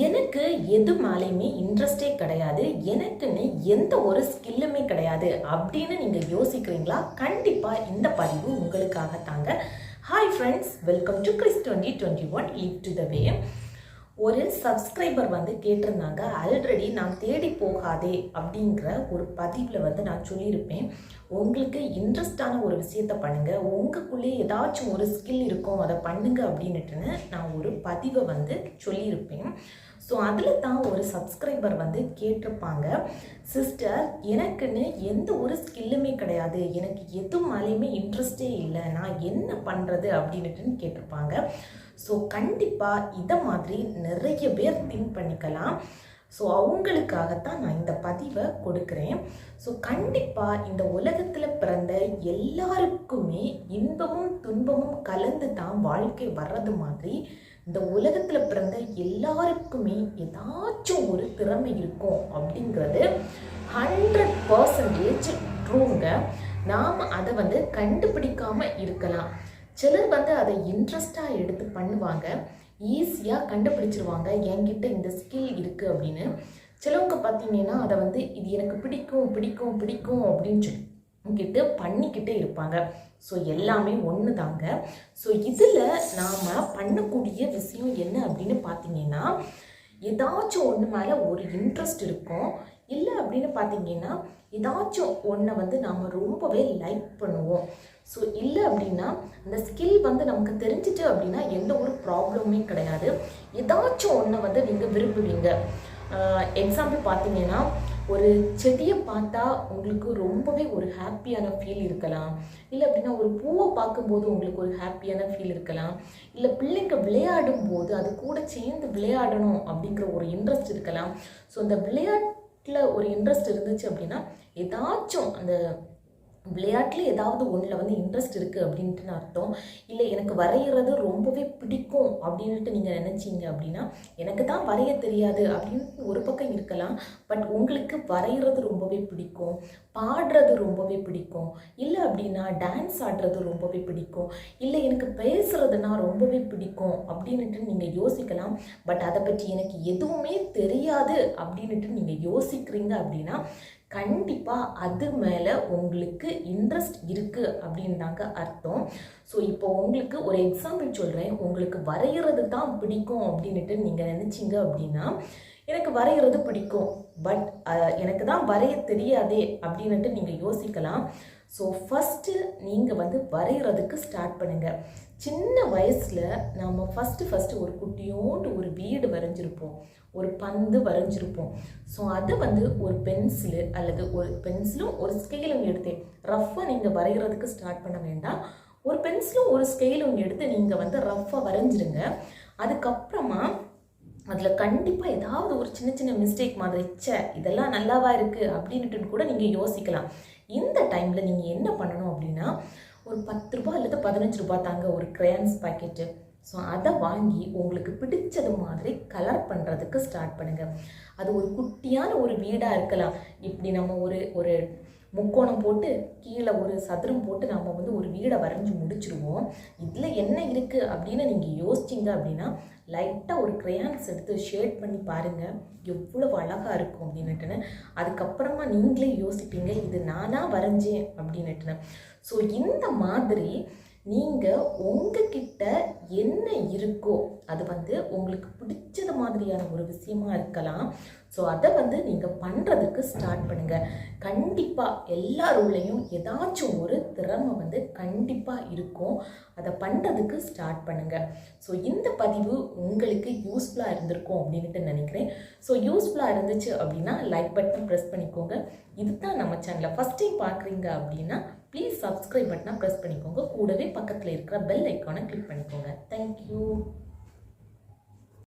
எனக்கு எது மேலேயுமே இன்ட்ரெஸ்டே கிடையாது. எனக்குன்னு எந்த ஒரு ஸ்கில்லுமே கிடையாது. அப்படின்னு நீங்கள் யோசிக்கிறீங்களா? கண்டிப்பாக இந்த பதிவு உங்களுக்காக தாங்க hi friends welcome to Chris twenty twenty one leave to the way ஒரு சப்ஸ்கிரைபர் வந்து கேட்டிருந்தாங்க ஆல்ரெடி நான் தேடி போகாதே அப்படிங்கிற ஒரு பதிவில் வந்து நான் சொல்லியிருப்பேன். உங்களுக்கு இன்ட்ரெஸ்டான ஒரு விஷயத்த பண்ணுங்கள் உங்களுக்குள்ளே ஏதாச்சும் ஒரு ஸ்கில் இருக்கும் அதை பண்ணுங்க அப்படின்னுட்டுன்னு நான் ஒரு பதிவை வந்து சொல்லியிருப்பேன். ஸோ அதில் தான் ஒரு சப்ஸ்கிரைபர் வந்து கேட்டிருப்பாங்க சிஸ்டர் எனக்குன்னு எந்த ஒரு ஸ்கில்லுமே கிடையாது. எனக்கு எது மேலேயுமே இன்ட்ரெஸ்டே இல்லை. நான் என்ன பண்ணுறது அப்படின்ட்டுன்னு கேட்டிருப்பாங்க. ஸோ கண்டிப்பாக இதை மாதிரி நிறைய பேர் திங்க் பண்ணிக்கலாம். ஸோ அவங்களுக்காகத்தான் நான் இந்த பதிவை கொடுக்குறேன். ஸோ கண்டிப்பாக இந்த உலகத்தில் பிறந்த எல்லாருக்குமே இன்பமும் துன்பமும் கலந்து தான் வாழ்க்கை வர்றது மாதிரி இந்த உலகத்தில் பிறந்த எல்லாருக்குமே ஏதாச்சும் ஒரு திறமை இருக்கும் அப்படிங்கிறது ஹண்ட்ரட் பர்சன்டேஜ் ட்ரூங்க நாம் அதை வந்து கண்டுபிடிக்காமல் இருக்கலாம். சிலர் வந்து அதை இன்ட்ரெஸ்டாக எடுத்து பண்ணுவாங்க. ஈஸியாக கண்டுபிடிச்சிருவாங்க. என்கிட்ட இந்த ஸ்கில் இருக்குது அப்படின்னு. சிலவங்க பார்த்தீங்கன்னா அதை வந்து இது எனக்கு பிடிக்கும் பிடிக்கும் பிடிக்கும் அப்படின்னு சொல்லி கிட்ட பண்ணிக்கிட்டே இருப்பாங்க. ஸோ எல்லாமே ஒன்று தாங்க ஸோ இதில் நாம் பண்ணக்கூடிய விஷயம் என்ன அப்படின்னு பார்த்தீங்கன்னா ஏதாச்சும் ஒன்று மேலே ஒரு இன்ட்ரெஸ்ட் இருக்கும். இல்லை அப்படின்னு பார்த்தீங்கன்னா ஏதாச்சும் ஒன்றை வந்து நாம் ரொம்பவே லைக் பண்ணுவோம். ஸோ இல்லை அப்படின்னா அந்த ஸ்கில் வந்து நமக்கு தெரிஞ்சிட்டு அப்படின்னா எந்த ஒரு ப்ராப்ளமுமே கிடையாது. ஏதாச்சும் ஒன்றை வந்து நீங்கள் விரும்புவீங்க. எக்ஸாம்பிள் பார்த்தீங்கன்னா ஒரு செடியை பார்த்தா உங்களுக்கு ரொம்பவே ஒரு ஹாப்பியான ஃபீல் இருக்கலாம். இல்லை அப்படின்னா ஒரு பூவை பார்க்கும்போது உங்களுக்கு ஒரு ஹாப்பியான ஃபீல் இருக்கலாம். இல்லை பிள்ளைங்க விளையாடும் போது அது கூட சேர்ந்து விளையாடணும் அப்படிங்கிற ஒரு இன்ட்ரெஸ்ட் இருக்கலாம். ஸோ அந்த விளையாட்டில் ஒரு இன்ட்ரெஸ்ட் இருந்துச்சு அப்படின்னா ஏதாச்சும் அந்த விளையாட்டில் ஏதாவது ஒன்றில் வந்து இன்ட்ரெஸ்ட் இருக்குது அப்படின்ட்டு அர்த்தம். இல்லை எனக்கு வரைகிறது ரொம்பவே பிடிக்கும் அப்படின்ட்டு நீங்கள் நினச்சிங்க அப்படின்னா எனக்கு தான் வரைய தெரியாது அப்படின்னு ஒரு பக்கம் இருக்கலாம். பட் உங்களுக்கு வரைகிறது ரொம்பவே பிடிக்கும். பாடுறது ரொம்பவே பிடிக்கும். இல்லை அப்படின்னா டான்ஸ் ஆடுறது ரொம்பவே பிடிக்கும். இல்லை எனக்கு பேசுறதுனா ரொம்பவே பிடிக்கும் அப்படின்ட்டு நீங்கள் யோசிக்கலாம். பட் அதை பற்றி எனக்கு எதுவுமே தெரியாது அப்படின்ட்டு நீங்கள் யோசிக்கிறீங்க அப்படின்னா கண்டிப்பாக அது மேலே உங்களுக்கு இன்ட்ரெஸ்ட் இருக்குது அப்படின்னாங்க அர்த்தம். ஸோ இப்போ உங்களுக்கு ஒரு எக்ஸாம்பிள் சொல்கிறேன் உங்களுக்கு வரைகிறது தான் பிடிக்கும் அப்படின்ட்டு நீங்கள் நினச்சிங்க அப்படின்னா எனக்கு வரைகிறது பிடிக்கும். பட் எனக்கு தான் வரைய தெரியாதே அப்படின்ட்டு நீங்கள் யோசிக்கலாம். ஸோ ஃபஸ்ட்டு நீங்கள் வந்து வரைகிறதுக்கு ஸ்டார்ட் பண்ணுங்கள் சின்ன வயசில் நம்ம ஃபஸ்ட்டு ஃபஸ்ட்டு ஒரு குட்டியோண்டு ஒரு வீடு வரைஞ்சிருப்போம். ஒரு பந்து வரைஞ்சிருப்போம். ஸோ அதை வந்து ஒரு பென்சிலு அல்லது ஒரு பென்சிலும் ஒரு ஸ்கேலும் எடுத்து ரஃப்பாக நீங்கள் வரைகிறதுக்கு ஸ்டார்ட் பண்ண வேண்டாம். ஒரு பென்சிலும் ஒரு ஸ்கேலும் எடுத்து நீங்கள் வந்து ரஃப்பாக வரைஞ்சிருங்க. அதுக்கப்புறமா அதில் கண்டிப்பாக ஏதாவது ஒரு சின்ன சின்ன மிஸ்டேக் மாதிரி ச்சே இதெல்லாம் நல்லாவா இருக்குது அப்படின்ட்டு கூட நீங்கள் யோசிக்கலாம். இந்த டைமில் நீங்கள் என்ன பண்ணணும் அப்படின்னா ஒரு பத்து ரூபா அல்லது பதினஞ்சு ரூபா தாங்க ஒரு க்ரையான்ஸ் பாக்கெட்டு ஸோ அதை வாங்கி உங்களுக்கு பிடிச்சது மாதிரி கலர் பண்ணுறதுக்கு ஸ்டார்ட் பண்ணுங்கள் அது ஒரு குட்டியான ஒரு வீடாக இருக்கலாம். இப்படி நம்ம ஒரு ஒரு முக்கோணம் போட்டு கீழே ஒரு சதுரம் போட்டு நம்ம வந்து ஒரு வீடை வரைஞ்சி முடிச்சிருவோம். இதில் என்ன இருக்குது அப்படின்னு நீங்கள் யோசிச்சிங்க அப்படின்னா லைட்டாக ஒரு க்ரையான்ஸ் எடுத்து ஷேட் பண்ணி பாருங்கள் எவ்வளவு அழகாக இருக்கும் அப்படின்னுட்டுன்னு. அதுக்கப்புறமா நீங்களே யோசிப்பீங்க இது நானாக வரைஞ்சேன் அப்படின்னுட்டுன்னு. ஸோ இந்த மாதிரி நீங்கள் உங்ககிட்ட என்ன இருக்கோ அது வந்து உங்களுக்கு பிடிச்சது மாதிரியான ஒரு விஷயமா இருக்கலாம். ஸோ அதை வந்து நீங்கள் பண்ணுறதுக்கு ஸ்டார்ட் பண்ணுங்கள் கண்டிப்பாக எல்லாருள்ளையும் ஏதாச்சும் ஒரு திறமை வந்து கண்டிப்பாக இருக்கும். அதை பண்ணுறதுக்கு ஸ்டார்ட் பண்ணுங்கள் ஸோ இந்த பதிவு உங்களுக்கு யூஸ்ஃபுல்லாக இருந்திருக்கும் அப்படின்ட்டு நினைக்கிறேன். ஸோ யூஸ்ஃபுல்லாக இருந்துச்சு அப்படின்னா லைக் பட்டன் ப்ரெஸ் பண்ணிக்கோங்க. இதுதான் நம்ம சேனலை ஃபஸ்ட் டைம் பார்க்குறீங்க அப்படின்னா ப்ளீஸ் சப்ஸ்கிரைப் பட்டனை ப்ரெஸ் பண்ணிக்கோங்க. கூடவே பக்கத்தில் இருக்கிற பெல் ஐக்கானை கிளிக் பண்ணிக்கோங்க. தேங்க்யூ